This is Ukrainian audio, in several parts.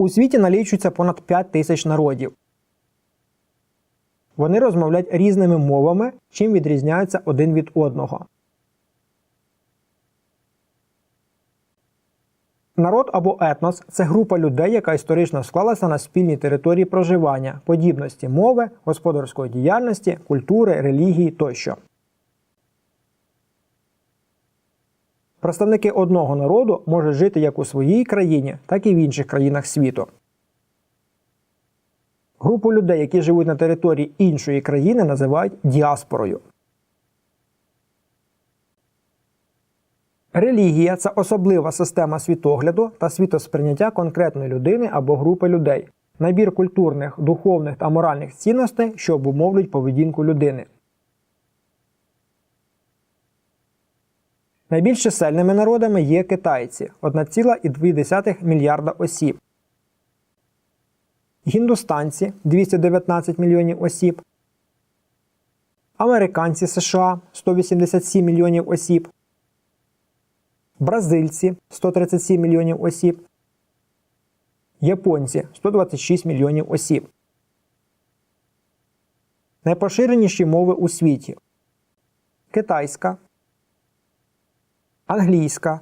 У світі налічується понад 5 тисяч народів. Вони розмовляють різними мовами, чим відрізняються один від одного. Народ або етнос це група людей, яка історично склалася на спільній території проживання, подібності мови, господарської діяльності, культури, релігії тощо. Представники одного народу можуть жити як у своїй країні, так і в інших країнах світу. Групу людей, які живуть на території іншої країни, називають діаспорою. Релігія це особлива система світогляду та світосприйняття конкретної людини або групи людей, набір культурних, духовних та моральних цінностей, що обумовлюють поведінку людини. Найбільш чисельними народами є китайці 1,2 мільярда осіб, гіндустанці 219 мільйонів осіб, американці США 187 мільйонів осіб, бразильці 137 мільйонів осіб, японці 126 мільйонів осіб. Найпоширеніші мови у світі. Китайська, англійська,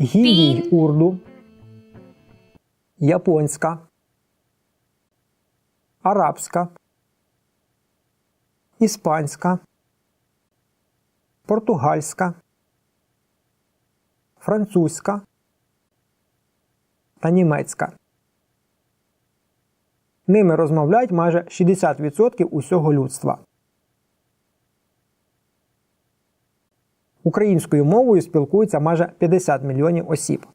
гінді урду, японська, арабська, іспанська, португальська, французька. Та німецька. Ними розмовляють майже 60% усього людства. Українською мовою спілкуються майже 50 мільйонів осіб.